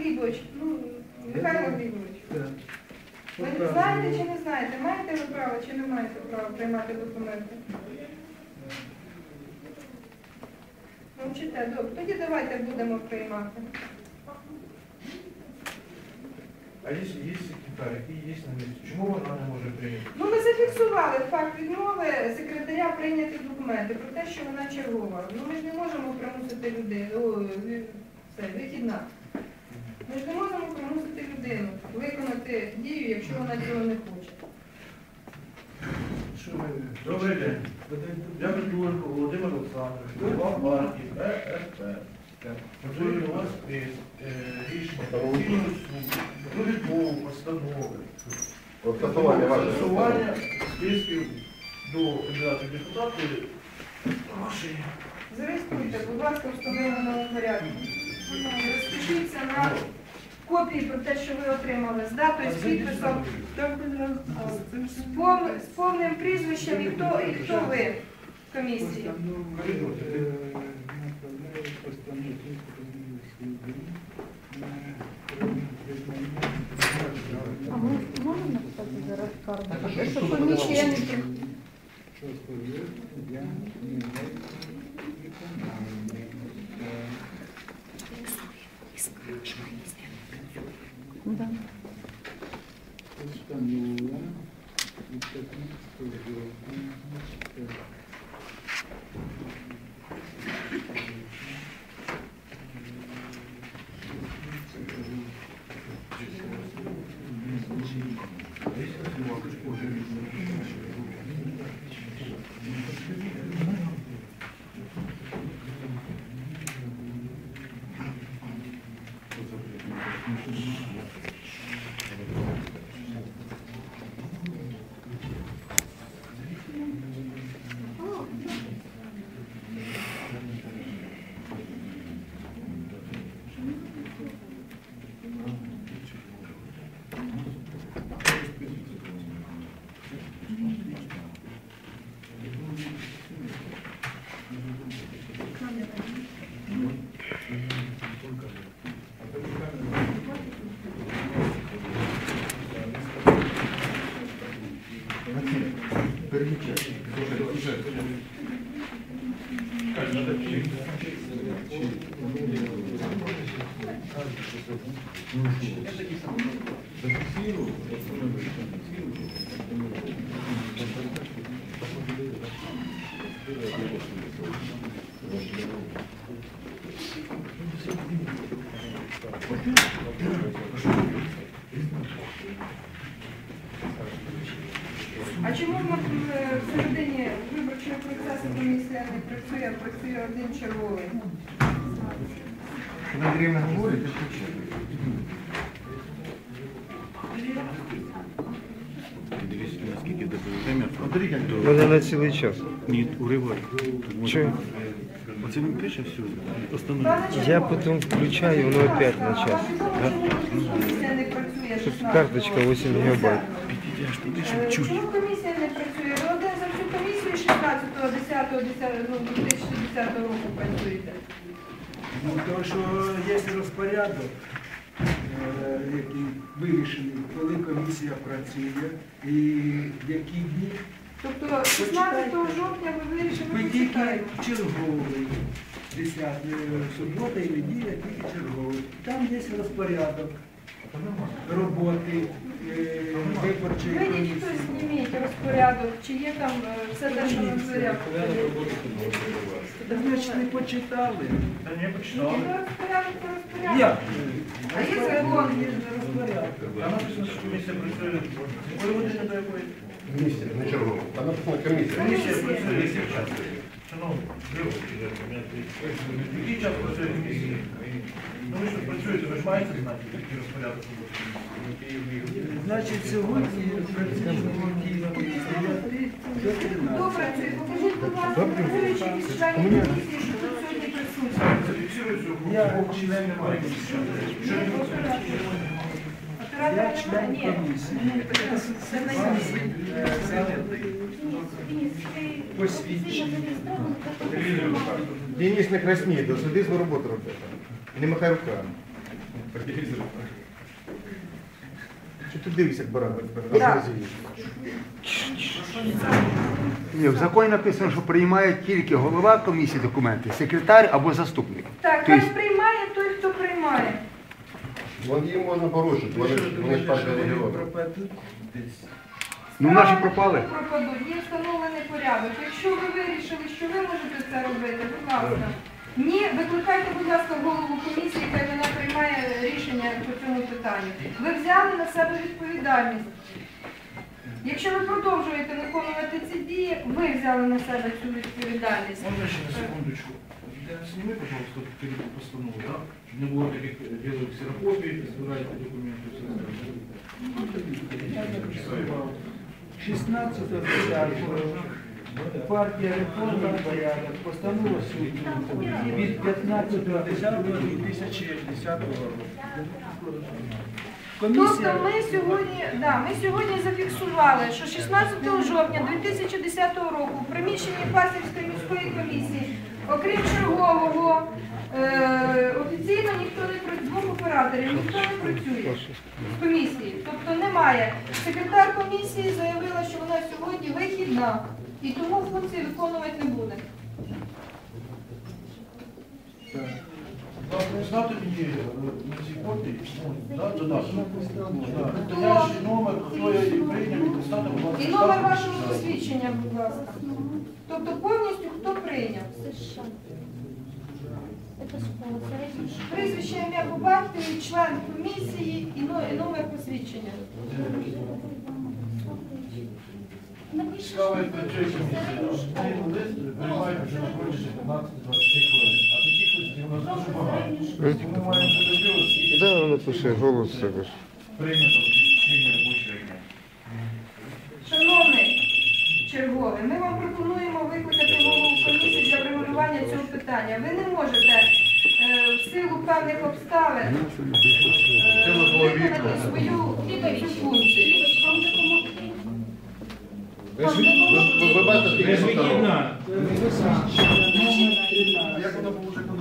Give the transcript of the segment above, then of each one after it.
Глібович, ну, Михайло Глібович, ви знаєте чи не знаєте, маєте ви право чи не маєте права приймати документи? Мовчите, добре, тоді давайте будемо приймати. А якщо є секретар, який є на місці, чому вона не може прийняти? Ну, ми зафіксували факт відмови секретаря прийняти документи про те, що вона чергова. Ну, ми ж не можемо примусити людей, о, це, вихідна. Ми ж не можемо примусити людину виконати дію, якщо вона цього не хоче. Добрий день. Я Петлюрко Володимир Олександрович, голова партії ЕФП. Готую у вас е, рішення Конституційного суду про постанови. От стосування списків до кандидатів депутатів. Зареєструйте, будь ласка, встановленому порядку. Розпишіться на копії про те, що ви отримали, з датою, з підписом, з пов- з повним прізвищем. І хто, і хто ви в комісії. А ми можемо написати зараз скаргу? Щоб комісія не Да. Постанова від 15 жовтня. А чому в е, в середині виборчого процесу комісія не працює, а працює один черговий? Вона рівно говорить, Дивіться, наскільки ДПТМ. Вони на цілий час. Ні, уривай. Чого? Оце він пише все. Постанову. Пане Я Чернов, потім включаю, воно опять на час. а Чому комісія не працює? Тут 16 карточка 8 гігабайт. Підійдеш туди, щоб чуть. Чому комісія не працює? Ви один за всю комісію 16-го, 10-го, 10 ну, 2010 року працюєте. Ну, тому що є розпорядок, е, який вирішений, коли комісія працює і які дні. Тобто 16 жовтня ви вирішили Ми тільки черговий. 10 субота і неділя тільки черговий. Там є розпорядок роботи е, виборчої комісії. хтось зніміть розпорядок, чи є там е, все те, що ви порядку. Так ви ж не почитали. Та не почитали. ну розпорядок, розпорядок. Як? А є закон. Є розпорядок. Там написано, що комісія працює. Якої години до якої? Комісія, не чергова. Там написано комісія. Комісія працює? Шановні, вибачте, я. Який час працює комісія? Ну ви що працюєте, ви ж маєте знати, який розпорядок роботи? Значить, сьогодні працюємо комісія до 13. Добре, це покажіть, будь ласка, працюючи із членів комісії, що тут сьогодні присутні. Я член немає. Що не Я член комісії. Посвідчення. Денис не краснеє, до суди свою роботу робити. Не махай руками. Чи ти дивишся, як баран? Так. Ні, в законі написано, що приймає тільки голова комісії документи, секретар або заступник. Так, Тобто- хай приймає той, хто приймає. Вон їм можна порушити, вони ж вони ж партія регіону. пропадуть десь. Ну наші пропали. пропадуть, є встановлений порядок. Якщо ви вирішили, що ви можете це робити, будь ласка. Ні, викликайте, будь ласка, голову комісії, хай вона приймає рішення по цьому питанню. Ви взяли на себе відповідальність. Якщо ви продовжуєте виконувати ці дії, ви взяли на себе цю відповідальність. Можно еще на секундочку? Сними, пожалуйста, перед постанову, да? Чтобы не было таких, э, делают ксерокопии, собираете документы, все остальное. 16.10 партія реформа порядок постанова суду від 15.10.2010 року. Тобто Комісія ми сьогодні, да, ми сьогодні зафіксували, що 16 жовтня 2010 року в приміщенні Фастівської міської комісії, окрім чергового, е, офіційно ніхто не працює, двох операторів, ніхто не працює в комісії. Тобто немає. Секретар комісії заявила, що вона сьогодні вихідна і тому функції виконувати не буде. Знати мені е, на цій копії, ну, да, додаток. Да. Настоящий номер, хто я її прийняв, і достати, будь ласка, І номер вашого посвідчення, будь ласка. Тобто повністю хто прийняв. Прізвище ім'я по батькові, член комісії і номер посвідчення. Цікаво, як працює комісія. Приймають вже на 15-20 хвилин. А таких листів у нас дуже багато. Ми маємо воно пише голос себе ж. прийнято в течение робочого дня. Шановний черговий, ми вам пропонуємо викликати голову комісії для врегулювання цього питання. Ви не можете е, в силу певних обставин е, виконати свою функцію. Ви ж- ви- ви- ви бачите, скільки постанов? Як вона поможе, коли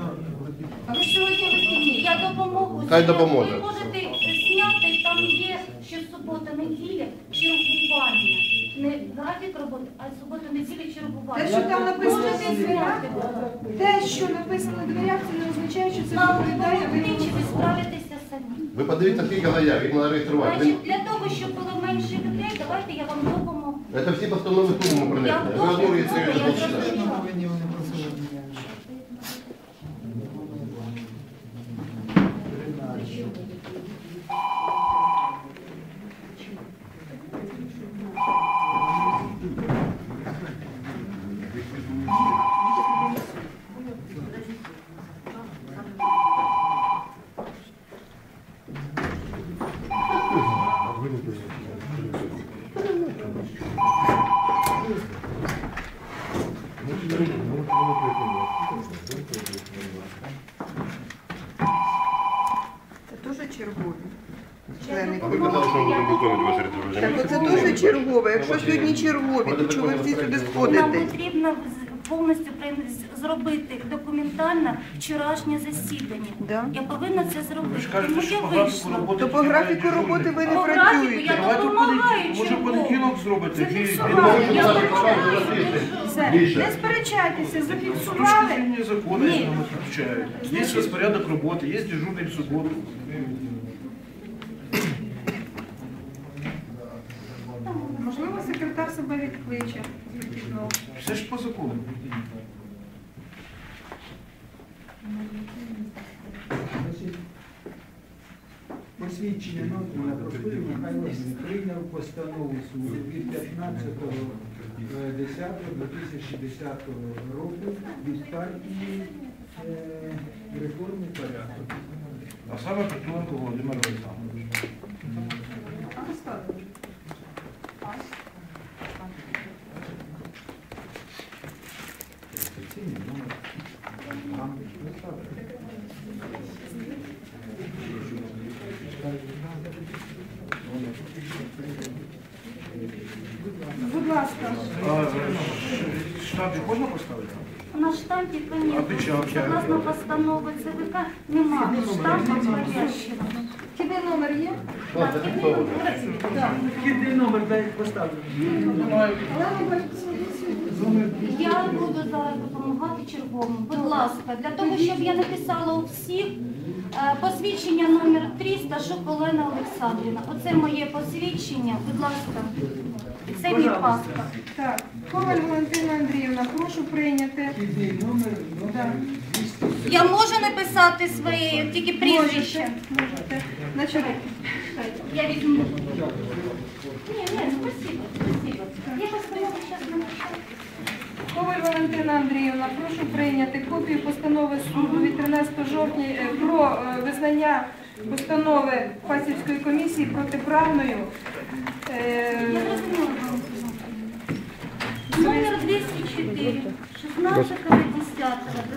А ви сьогодні вихідні. Я допоможу. Хай допоможе. Ви можете зняти, там є ще субота, неділя, чергування. Графік роботи, а субота, неділя, чергування. Те, що там написано в дверях, те, що написано в дверях, це не означає, що це відповідає чи ви справитеся самі. Ви подивіться, скільки заяв, їх треба реєструвати. Значить, для того, щоб було менше людей, давайте я вам допоможу. Це всі постанови суду принесли. Ви одну реєструєте, Я читаєте. зрозуміла. Це теж чергові. А ви казали, що Так оце теж чергове. Якщо сьогодні чергові, то чого ви всі сюди Нам сходите? потрібно з- повністю при- з- зробити документально вчорашнє засідання. Да. Я повинна це Ви зробити. ж кажете, Тому що я по графіку вийшла. роботи То по графіку роботи ви не По графіку працюєте. я допомагаю може понеділок зробите. Зафіксували. Він- він- Я допомагаю. Все, не сперечайтеся, точки зафіксували. зрения закона, Ні. если нам отключают. Есть распорядок работы, есть дежурный в субботу. Можливо, секретар себе відкличе. Все ж по закону. Посвідчення Нотмана про механізм прийняв постанову суду від 15.10.2010 року від партії е, реформи порядку. А саме Петровенко Володимир Олександрович. а поставили. Будь ласка. А, е, можна поставити? На штампі, печатка? согласно постанови ЦВК, нема штампа входящего. Киди номер є? Зафіксовано. Вхідний номер дай поставлю. Я буду зараз допомагати черговому. Будь ласка, для того, щоб я написала у всіх посвідчення номер 300, Шук Олена Олександрівна. Оце моє посвідчення, будь ласка. Це мій паспорт. Так. Коваль Валентина Андріївна, прошу прийняти. 200. Я можу написати своє тільки прізвище. Можете. Можете. Значить, Я візьму. Ні, ні, спасибо, спасибо. Я постанову зараз напишу. Коваль Валентина Андріївна, прошу прийняти копію постанови суду від 13 жовтня е, про е, визнання постанови Фасівської комісії протиправною. Е, Я зрозуміла. Номер 204, 16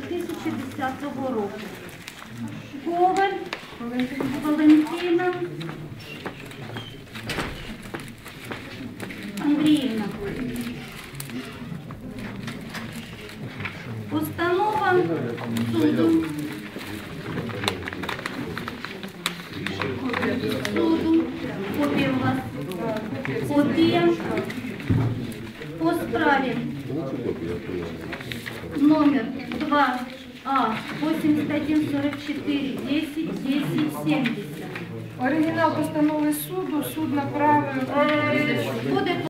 2010 року. Коваль Валентина Андріївна. Суду. Суду. Копія у вас. Копія по справі Ну, це копія, я номер 2А 8144 10 10 70. Оригінал постанови суду суд направив. Буде